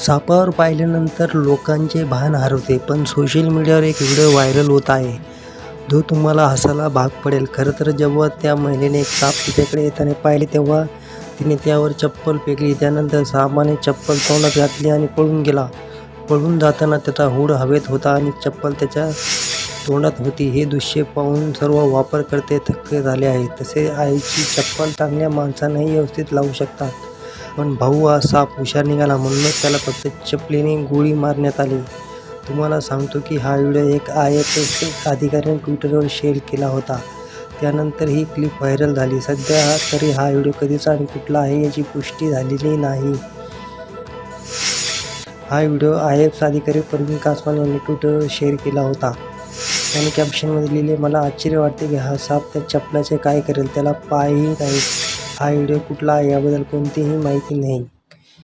सापावर पाहिल्यानंतर लोकांचे भान हरवते पण सोशल मीडियावर एक व्हिडिओ व्हायरल होत आहे. जो तुम्हाला हसायला भाग पडेल. खरं तर जेव्हा त्या महिलेने एक साप तिच्याकडे येताना पाहिले तेव्हा तिने त्यावर चप्पल फेकली. त्यानंतर सापाने चप्पल तोंडात घातली आणि पळून गेला. पळून जाताना त्याचा हूड हवेत होता आणि चप्पल त्याच्या तोंडात होती. हे दृश्य पाहून सर्व वापरकर्ते थक्के झाले आहेत. तसे आईची चप्पल चांगल्या माणसांनाही व्यवस्थित लावू शकतात. पण भाऊ हा साप हुशार निघाला म्हणूनच त्याला फक्त चपलीने गोळी मारण्यात आली. तुम्हाला सांगतो की हा व्हिडिओ एक आय एफ एस अधिकाऱ्याने ट्विटरवर शेअर केला होता. त्यानंतर ही क्लिप व्हायरल झाली. सध्या हा तरी हा व्हिडिओ कधीचा आणि कुठला आहे याची पुष्टी झालेली नाही. हा व्हिडिओ आय एफ अधिकारी प्रवीण कासवान यांनी ट्विटरवर शेअर केला होता. त्याने कॅप्शनमध्ये लिहिले मला आश्चर्य वाटते की हा साप त्या चपलाचे काय करेल? त्याला पायही नाही हा व्हिडिओ कुठला आहे याबद्दल कोणतीही माहिती नाही.